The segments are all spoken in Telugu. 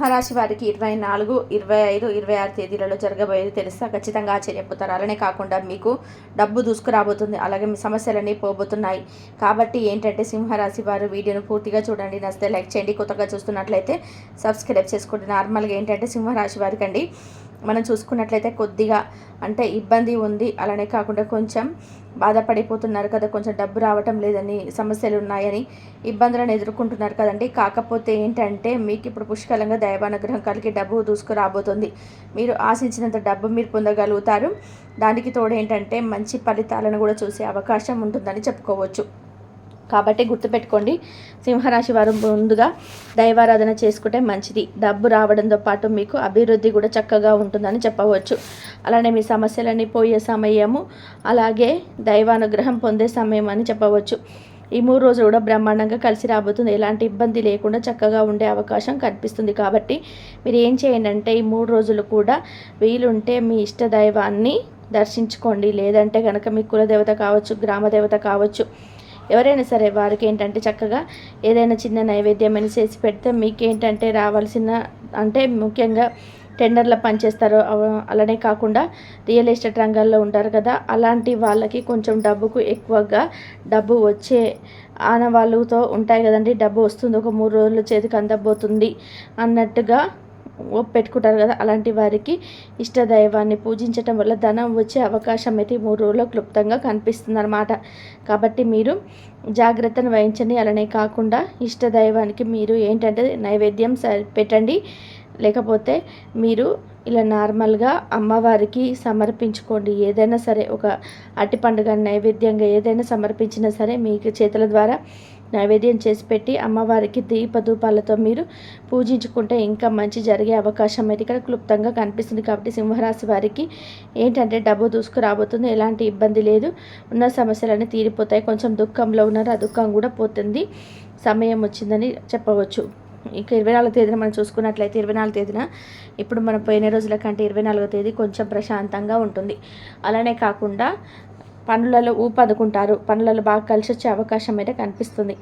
మహారాశి వారికి ఇరవై నాలుగు ఇరవై ఐదు ఇరవై ఆరు తేదీలలో జరగబోయేది తెలుస్తా ఖచ్చితంగా ఆశ్చర్యపోతారు అలానే కాకుండా మీకు డబ్బు దూసుకురాబోతుంది. అలాగే మీ సమస్యలన్నీ పోబోతున్నాయి. కాబట్టి ఏంటంటే సింహరాశి వారు వీడియోను పూర్తిగా చూడండి. నచ్చితే లైక్ చేయండి. కొత్తగా చూస్తున్నట్లయితే సబ్స్క్రైబ్ చేసుకోండి. నార్మల్గా ఏంటంటే సింహరాశి వారికి అండి మనం చూసుకున్నట్లయితే కొద్దిగా అంటే ఇబ్బంది ఉంది. అలానే కాకుండా కొంచెం బాధపడిపోతున్నారు కదా కొంచెం డబ్బు రావటం లేదని సమస్యలు ఉన్నాయని ఇబ్బందులను ఎదుర్కొంటున్నారు కదండి. కాకపోతే ఏంటంటే మీకు ఇప్పుడు పుష్కలంగా దైవానుగ్రహం కలిగి డబ్బు దూసుకురాబోతుంది. మీరు ఆశించినంత డబ్బు మీరు పొందగలుగుతారు. దానికి తోడు ఏంటంటే మంచి ఫలితాలను కూడా చూసే అవకాశం ఉంటుందని చెప్పుకోవచ్చు. కాబట్టి గుర్తుపెట్టుకోండి సింహరాశి వారు ముందుగా దైవారాధన చేసుకుంటే మంచిది. డబ్బు రావడంతో పాటు మీకు అభివృద్ధి కూడా చక్కగా ఉంటుందని చెప్పవచ్చు. అలానే మీ సమస్యలన్నీ పోయే సమయము అలాగే దైవానుగ్రహం పొందే సమయం అని చెప్పవచ్చు. ఈ మూడు రోజులు కూడా బ్రహ్మాండంగా కలిసి రాబోతుంది. ఎలాంటి ఇబ్బంది లేకుండా చక్కగా ఉండే అవకాశం కనిపిస్తుంది కాబట్టి మీరు ఏం చేయండి అంటే ఈ మూడు రోజులు కూడా వీలుంటే మీ ఇష్ట దైవాన్ని దర్శించుకోండి. లేదంటే కనుక మీ కులదేవత కావచ్చు గ్రామ దేవత కావచ్చు ఎవరైనా సరే వారికి ఏంటంటే చక్కగా ఏదైనా చిన్న నైవేద్యం అని చేసి పెడితే మీకేంటంటే రావాల్సిన అంటే ముఖ్యంగా టెండర్లో పనిచేస్తారు అలానే కాకుండా రియల్ ఎస్టేట్ రంగాల్లో ఉంటారు కదా అలాంటి వాళ్ళకి కొంచెం డబ్బుకు ఎక్కువగా డబ్బు వచ్చే ఆనవాళ్ళుతో ఉంటాయి కదండి. డబ్బు వస్తుంది ఒక మూడు రోజులు చేతికి అందబోతుంది అన్నట్టుగా పెట్టుకుంటారు కదా అలాంటి వారికి ఇష్టదైవాన్ని పూజించటం వల్ల ధనం వచ్చే అవకాశం అయితే మూడు రోజుల్లో క్లుప్తంగా కనిపిస్తుంది అనమాట కాబట్టి మీరు జాగ్రత్తను వహించండి. అలానే కాకుండా ఇష్టదైవానికి మీరు ఏంటంటే నైవేద్యం స- పెట్టండి. లేకపోతే మీరు ఇలా నార్మల్గా అమ్మవారికి సమర్పించుకోండి. ఏదైనా సరే ఒక అట్టి పండుగ నైవేద్యంగా ఏదైనా సమర్పించినా సరే మీకు చేతుల ద్వారా నైవేద్యం చేసి పెట్టి అమ్మవారికి దీపధూపాలతో మీరు పూజించుకుంటే ఇంకా మంచి జరిగే అవకాశం అయితే ఇక్కడ క్లుప్తంగా కనిపిస్తుంది కాబట్టి సింహరాశి వారికి ఏంటంటే డబ్బు దూసుకురాబోతుంది ఎలాంటి ఇబ్బంది లేదు. ఉన్న సమస్యలన్నీ తీరిపోతాయి. కొంచెం దుఃఖంలో ఉన్నారు ఆ దుఃఖం కూడా పోతుంది. సమయం వచ్చిందని చెప్పవచ్చు. ఇంకా ఇరవై నాలుగో తేదీన మనం చూసుకున్నట్లయితే ఇరవై నాలుగు తేదీన ఇప్పుడు మనం పోయిన రోజుల కంటే ఇరవై నాలుగో తేదీ కొంచెం ప్రశాంతంగా ఉంటుంది. అలానే కాకుండా పనులలో ఊపందుకుంటారు. పనులలో బాగా కలిసి వచ్చే అవకాశం అయితే కనిపిస్తుంది.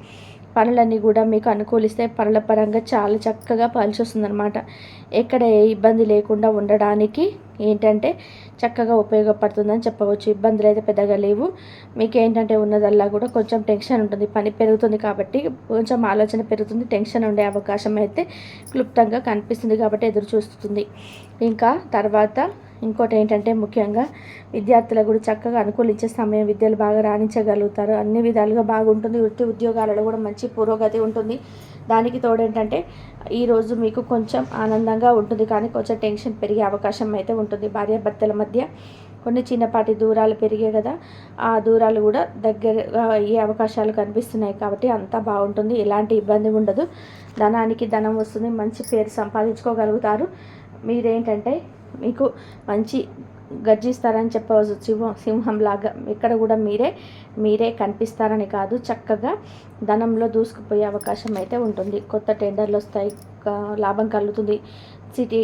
పనులన్నీ కూడా మీకు అనుకూలిస్తే పనుల పరంగా చాలా చక్కగా పలిచొస్తుందనమాట ఎక్కడ ఏ ఇబ్బంది లేకుండా ఉండడానికి ఏంటంటే చక్కగా ఉపయోగపడుతుందని చెప్పవచ్చు. ఇబ్బందులు అయితే పెద్దగా లేవు. మీకు ఏంటంటే ఉన్నదల్లా కూడా కొంచెం టెన్షన్ ఉంటుంది. పని పెరుగుతుంది కాబట్టి కొంచెం ఆలోచన పెరుగుతుంది. టెన్షన్ ఉండే అవకాశం అయితే క్లుప్తంగా కనిపిస్తుంది కాబట్టి ఎదురు చూస్తుంది ఇంకా తర్వాత ఇంకోటి ఏంటంటే ముఖ్యంగా విద్యార్థులకు కూడా చక్కగా అనుకూలించే సమయం విద్యలు బాగా రాణించగలుగుతారు. అన్ని విధాలుగా బాగుంటుంది. వృత్తి ఉద్యోగాలలో కూడా మంచి పురోగతి ఉంటుంది. దానికి తోడు ఏంటంటే ఈరోజు మీకు కొంచెం ఆనందంగా ఉంటుంది. కానీ కొంచెం టెన్షన్ పెరిగే అవకాశం అయితే ఉంటుంది. భార్యాభర్తల మధ్య కొన్ని చిన్నపాటి దూరాలు పెరిగే కదా ఆ దూరాలు కూడా దగ్గరగా అయ్యే అవకాశాలు కనిపిస్తున్నాయి కాబట్టి అంతా బాగుంటుంది. ఎలాంటి ఇబ్బంది ఉండదు. ధనానికి ధనం వస్తుంది. మంచి పేరు సంపాదించుకోగలుగుతారు. మీరేంటంటే మీకు మంచి గర్జిస్తారని చెప్పవచ్చు. సింహం సింహంలాగా ఇక్కడ కూడా మీరే మీరే కనిపిస్తారని కాదు. చక్కగా ధనంలో దూసుకుపోయే అవకాశం అయితే ఉంటుంది. కొత్త టెండర్లు వస్తాయి లాభం కలుగుతుంది. సిటీ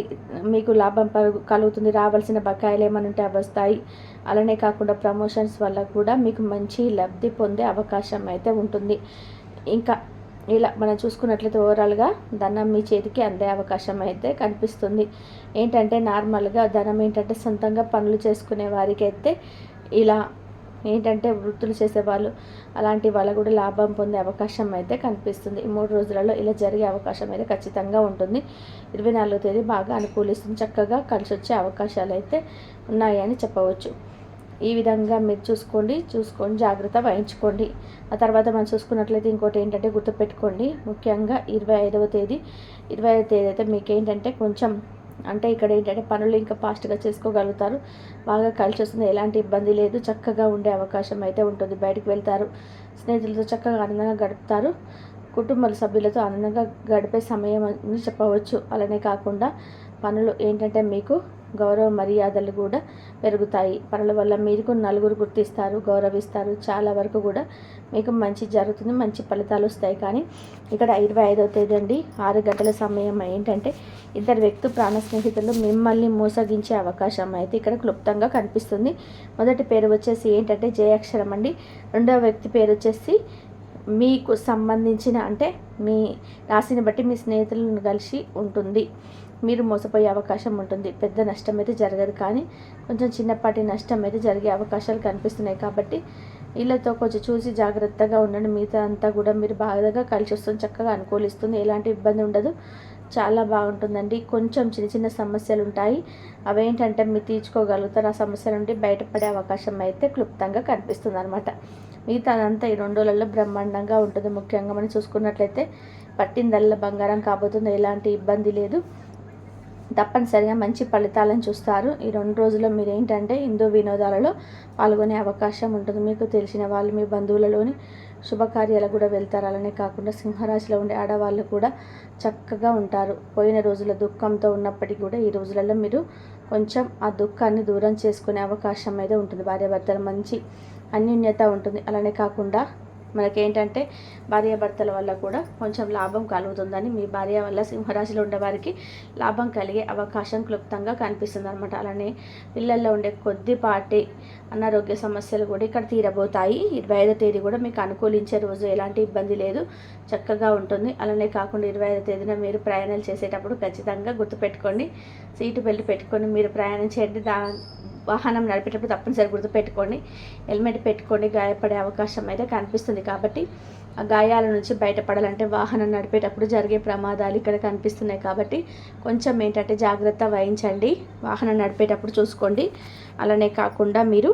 మీకు లాభం కలుగుతుంది. రావాల్సిన బకాయిలు ఏమైనా ఉంటే అవి వస్తాయి. అలానే కాకుండా ప్రమోషన్స్ వల్ల కూడా మీకు మంచి లబ్ధి పొందే అవకాశం అయితే ఉంటుంది. ఇంకా ఇలా మనం చూసుకున్నట్లయితే ఓవరాల్గా ధనం మీ చేతికి అందే అవకాశం అయితే కనిపిస్తుంది. ఏంటంటే నార్మల్గా ధనం ఏంటంటే సొంతంగా పనులు చేసుకునే వారికి అయితే ఇలా ఏంటంటే వృత్తులు చేసేవాళ్ళు అలాంటి వాళ్ళ కూడా లాభం పొందే అవకాశం అయితే కనిపిస్తుంది. ఈ మూడు రోజులలో ఇలా జరిగే అవకాశం అయితే ఖచ్చితంగా ఉంటుంది. ఇరవై నాలుగో తేదీ బాగా అనుకూలిస్తుంది. చక్కగా కలిసి వచ్చే అవకాశాలు అయితే ఉన్నాయని చెప్పవచ్చు. ఈ విధంగా మీరు చూసుకోండి చూసుకొని జాగ్రత్త వహించుకోండి. ఆ తర్వాత మనం చూసుకున్నట్లయితే ఇంకోటి ఏంటంటే గుర్తుపెట్టుకోండి ముఖ్యంగా ఇరవై ఐదవ తేదీ. ఇరవై ఐదవ తేదీ అయితే మీకు ఏంటంటే కొంచెం అంటే ఇక్కడ ఏంటంటే పనులు ఇంకా ఫాస్ట్గా చేసుకోగలుగుతారు. బాగా కలిసి వస్తుంది ఎలాంటి ఇబ్బంది లేదు. చక్కగా ఉండే అవకాశం అయితే ఉంటుంది. బయటకు వెళ్తారు స్నేహితులతో చక్కగా ఆనందంగా గడుపుతారు. కుటుంబ సభ్యులతో ఆనందంగా గడిపే సమయం అని చెప్పవచ్చు. అలానే కాకుండా పనులు ఏంటంటే మీకు గౌరవ మర్యాదలు కూడా పెరుగుతాయి. పనుల వల్ల మీకు నలుగురు గుర్తిస్తారు గౌరవిస్తారు. చాలా వరకు కూడా మీకు మంచి జరుగుతుంది మంచి ఫలితాలు వస్తాయి. కానీ ఇక్కడ ఇరవై ఐదవ తేదీ అండి. ఆరు గంటల సమయం ఏంటంటే ఇద్దరు వ్యక్తి ప్రాణ స్నేహితులు మిమ్మల్ని మోసగించే అవకాశం అయితే ఇక్కడ క్లుప్తంగా కనిపిస్తుంది. మొదటి పేరు వచ్చేసి ఏంటంటే జయాక్షరం అండి. రెండవ వ్యక్తి పేరు వచ్చేసి మీకు సంబంధించిన అంటే మీ రాశిని బట్టి మీ స్నేహితులను కలిసి ఉంటుంది. మీరు మోసపోయే అవకాశం ఉంటుంది. పెద్ద నష్టం అయితే జరగదు. కానీ కొంచెం చిన్నపాటి నష్టం అయితే జరిగే అవకాశాలు కనిపిస్తున్నాయి. కాబట్టి వీళ్ళతో కొంచెం చూసి జాగ్రత్తగా ఉండండి. మిగతా అంతా కూడా మీరు బాగా కలిసి వస్తుంది. చక్కగా అనుకూలిస్తుంది. ఎలాంటి ఇబ్బంది ఉండదు. చాలా బాగుంటుందండి. కొంచెం చిన్న చిన్న సమస్యలు ఉంటాయి. అవేంటంటే మీరు తీర్చుకోగలుగుతారు. ఆ సమస్యల నుండి బయటపడే అవకాశం అయితే క్లుప్తంగా కనిపిస్తుంది అనమాట మిగతా అదంతా ఈ రెండు రోజులలో బ్రహ్మాండంగా ఉంటుంది. ముఖ్యంగా మనం చూసుకున్నట్లయితే పట్టిందల్లా బంగారం కాబోతుంది. ఎలాంటి ఇబ్బంది లేదు. తప్పనిసరిగా మంచి ఫలితాలను చూస్తారు. ఈ రెండు రోజుల్లో మీరు ఏంటంటే హిందూ వినోదాలలో పాల్గొనే అవకాశం ఉంటుంది. మీకు తెలిసిన వాళ్ళు మీ బంధువులలోని శుభకార్యాలకు కూడా వెళ్తారు. అలానే కాకుండా సింహరాశిలో ఉండే ఆడవాళ్ళు కూడా చక్కగా ఉంటారు. పోయిన రోజుల దుఃఖంతో ఉన్నప్పటికీ కూడా ఈ రోజులలో మీరు కొంచెం ఆ దుఃఖాన్ని దూరం చేసుకునే అవకాశం అయితే ఉంటుంది. భార్యాభర్తల మంచి అన్యోన్యత ఉంటుంది. అలానే కాకుండా మనకేంటంటే భార్యాభర్తల వల్ల కూడా కొంచెం లాభం కలుగుతుందని మీ భార్య వల్ల సింహరాశిలో ఉండేవారికి లాభం కలిగే అవకాశం క్లుప్తంగా కనిపిస్తుంది అనమాట అలానే పిల్లల్లో ఉండే కొద్దిపాటి అనారోగ్య సమస్యలు కూడా ఇక్కడ తీరబోతాయి. ఇరవై ఐదో తేదీ కూడా మీకు అనుకూలించే రోజు ఎలాంటి ఇబ్బంది లేదు చక్కగా ఉంటుంది. అలానే కాకుండా ఇరవై ఐదో తేదీన మీరు ప్రయాణాలు చేసేటప్పుడు ఖచ్చితంగా గుర్తుపెట్టుకోండి సీటు బెల్ట్ పెట్టుకొని మీరు ప్రయాణం చేయండి. దా వాహనం నడిపేటప్పుడు తప్పనిసరి గుర్తుపెట్టుకోండి హెల్మెట్ పెట్టుకోండి. గాయపడే అవకాశం అయితే కనిపిస్తుంది కాబట్టి ఆ గాయాల నుంచి బయటపడాలంటే వాహనం నడిపేటప్పుడు జరిగే ప్రమాదాలు ఇక్కడ కనిపిస్తున్నాయి కాబట్టి కొంచెం ఏంటంటే జాగ్రత్త వహించండి. వాహనం నడిపేటప్పుడు చూసుకోండి. అలానే కాకుండా మీరు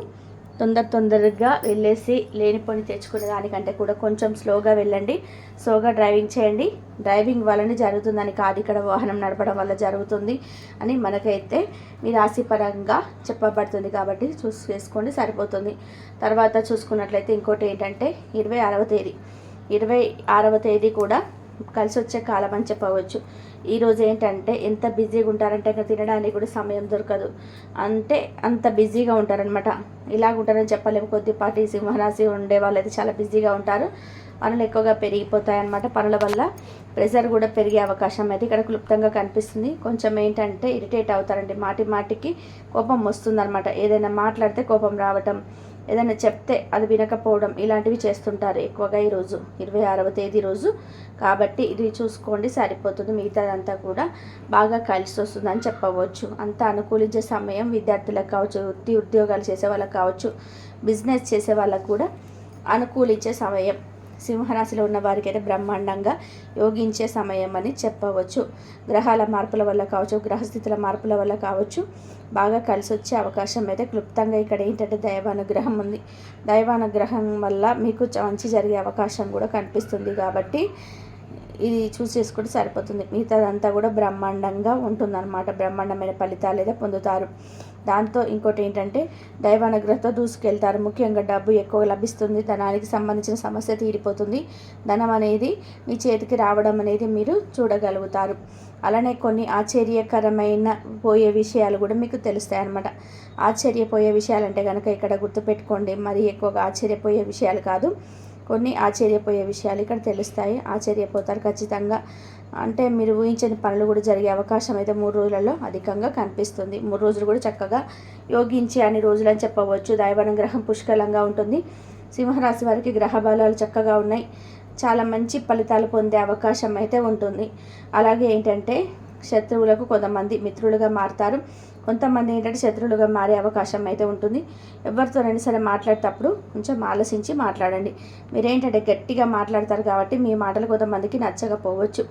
తొందర తొందరగా వెళ్ళేసి లేనిపోని తెచ్చుకునే దానికంటే కూడా కొంచెం స్లోగా వెళ్ళండి. స్లోగా డ్రైవింగ్ చేయండి. డ్రైవింగ్ వల్లనే జరుగుతుందని కాదు ఇక్కడ వాహనం నడపడం వల్ల జరుగుతుంది అని మనకైతే మీ రాశిపరంగా చెప్పబడుతుంది కాబట్టి చూసి చేసుకోండి సరిపోతుంది. తర్వాత చూసుకున్నట్లయితే ఇంకోటి ఏంటంటే ఇరవై ఆరవ తేదీ. ఇరవై ఆరవ తేదీ కూడా కలిసి వచ్చే కాలం అని చెప్పవచ్చు. ఈరోజు ఏంటంటే ఎంత బిజీగా ఉంటారంటే ఇంకా తినడానికి కూడా సమయం దొరకదు. అంటే అంత బిజీగా ఉంటారనమాట ఇలాగ ఉంటారని చెప్పలేము. కొద్దిపాటి సింహరాశి ఉండే వాళ్ళు అయితే చాలా బిజీగా ఉంటారు. పనులు ఎక్కువగా పెరిగిపోతాయన్నమాట. పనుల వల్ల ప్రెషర్ కూడా పెరిగే అవకాశం అయితే ఇక్కడ క్లుప్తంగా కనిపిస్తుంది. కొంచెం ఏంటంటే ఇరిటేట్ అవుతారండి. మాటి మాటికి కోపం వస్తుందన్నమాట. ఏదైనా మాట్లాడితే కోపం రావటం ఏదైనా చెప్తే అది వినకపోవడం ఇలాంటివి చేస్తుంటారు ఎక్కువగా ఈరోజు ఇరవై ఆరవ తేదీ రోజు. కాబట్టి ఇది చూసుకోండి సరిపోతుంది. మిగతాదంతా కూడా బాగా కలిసి వస్తుందని చెప్పవచ్చు. అంత అనుకూలించే సమయం విద్యార్థులకు కావచ్చు వృత్తి ఉద్యోగాలు చేసే వాళ్ళకి కావచ్చు బిజినెస్ చేసే వాళ్ళకు కూడా అనుకూలించే సమయం. సింహరాశిలో ఉన్న వారికి అయితే బ్రహ్మాండంగా యోగించే సమయం అని చెప్పవచ్చు. గ్రహాల మార్పుల వల్ల కావచ్చు గ్రహస్థితుల మార్పుల వల్ల కావచ్చు బాగా కలిసి వచ్చే అవకాశం అయితే క్లుప్తంగా ఇక్కడ ఏంటంటే దైవానుగ్రహం ఉంది. దైవానుగ్రహం వల్ల మీకు మంచి జరిగే అవకాశం కూడా కనిపిస్తుంది కాబట్టి ఇది చూస్ చేసుకుంటే సరిపోతుంది. మిగతాదంతా కూడా బ్రహ్మాండంగా ఉంటుందన్నమాట. బ్రహ్మాండమైన ఫలితాలు అయితే పొందుతారు. దాంతో ఇంకోటి ఏంటంటే దైవానుగ్రహంతో దూసుకెళ్తారు. ముఖ్యంగా డబ్బు ఎక్కువ లభిస్తుంది ధనానికి సంబంధించిన సమస్య తీరిపోతుంది. ధనం అనేది మీ చేతికి రావడం అనేది మీరు చూడగలుగుతారు. అలానే కొన్ని ఆశ్చర్యకరమైన పోయే విషయాలు కూడా మీకు తెలుస్తాయి అన్నమాట. ఆశ్చర్యపోయే విషయాలంటే కనుక ఇక్కడ గుర్తుపెట్టుకోండి. మరి ఎక్కువగా ఆశ్చర్యపోయే విషయాలు కాదు. కొన్ని ఆశ్చర్యపోయే విషయాలు ఇక్కడ తెలుస్తాయి. ఆశ్చర్యపోతారు ఖచ్చితంగా. అంటే మీరు ఊహించని పనులు కూడా జరిగే అవకాశం అయితే మూడు రోజులలో అధికంగా కనిపిస్తుంది. మూడు రోజులు కూడా చక్కగా యోగించే అన్ని రోజులు అని చెప్పవచ్చు దైవానుగ్రహం పుష్కలంగా ఉంటుంది. సింహరాశి వారికి గ్రహ బలాలు చక్కగా ఉన్నాయి. చాలా మంచి ఫలితాలు పొందే అవకాశం అయితే ఉంటుంది. అలాగే ఏంటంటే శత్రువులకు కొంతమంది మిత్రులుగా మారుతారు. కొంతమంది ఏంటంటే శత్రువులుగా మారే అవకాశం అయితే ఉంటుంది. ఎవరితోనైనా సరే మాట్లాడేటప్పుడు కొంచెం ఆలోచించి మాట్లాడండి. మీరేంటంటే గట్టిగా మాట్లాడతారు కాబట్టి మీ మాటలు కొంతమందికి నచ్చకపోవచ్చు.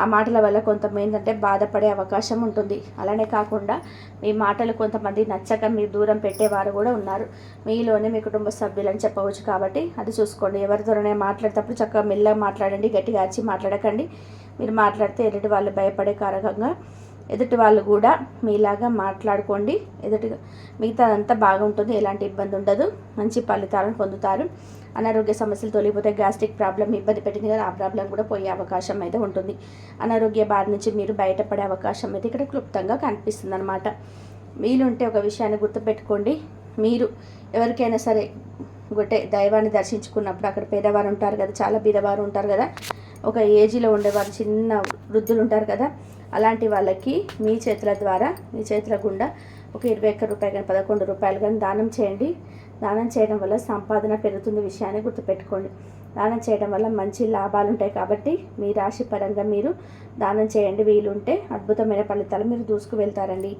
ఆ మాటల వల్ల కొంతమంది ఏంటంటే బాధపడే అవకాశం ఉంటుంది. అలానే కాకుండా మీ మాటలు కొంతమంది నచ్చక మీరు దూరం పెట్టేవారు కూడా ఉన్నారు. మీలోనే మీ కుటుంబ సభ్యులని చెప్పవచ్చు కాబట్టి అది చూసుకోండి. ఎవరితోనే మాట్లాడేటప్పుడు చక్కగా మెల్లగా మాట్లాడండి గట్టిగా అరిచి మాట్లాడకండి. మీరు మాట్లాడితే ఎదుటి వాళ్ళు భయపడే కారకంగా ఎదుటి వాళ్ళు కూడా మీలాగా మాట్లాడుకోండి. ఎదుటి మిగతాదంతా బాగుంటుంది ఎలాంటి ఇబ్బంది ఉండదు. మంచి ఫలితాలను పొందుతారు. అనారోగ్య సమస్యలు తొలిగిపోతే గ్యాస్ట్రిక్ ప్రాబ్లం ఇబ్బంది పెట్టింది కదా ఆ ప్రాబ్లం కూడా పోయే అవకాశం అయితే ఉంటుంది. అనారోగ్య బారి నుంచి మీరు బయటపడే అవకాశం అయితే ఇక్కడ క్లుప్తంగా కనిపిస్తుంది అనమాట వీలుంటే ఒక విషయాన్ని గుర్తుపెట్టుకోండి. మీరు ఎవరికైనా సరే ఒకటే దైవాన్ని దర్శించుకున్నప్పుడు అక్కడ పేదవారు ఉంటారు కదా చాలా బీదవారు ఉంటారు కదా ఒక ఏజీలో ఉండేవారు చిన్న వృద్ధులు ఉంటారు కదా అలాంటి వాళ్ళకి మీ చేతుల ద్వారా మీ చేతుల గుండా ఒక ఇరవై ఒక్క రూపాయలు కానీ పదకొండు రూపాయలు కానీ దానం చేయండి. దానం చేయడం వల్ల సంపాదన పెరుగుతుంది విషయాన్ని గుర్తుపెట్టుకోండి. దానం చేయడం వల్ల మంచి లాభాలు ఉంటాయి కాబట్టి మీ రాశి పరంగా మీరు దానం చేయండి. వీలుంటే అద్భుతమైన ఫలితాలు మీరు దూసుకు వెళ్తారండి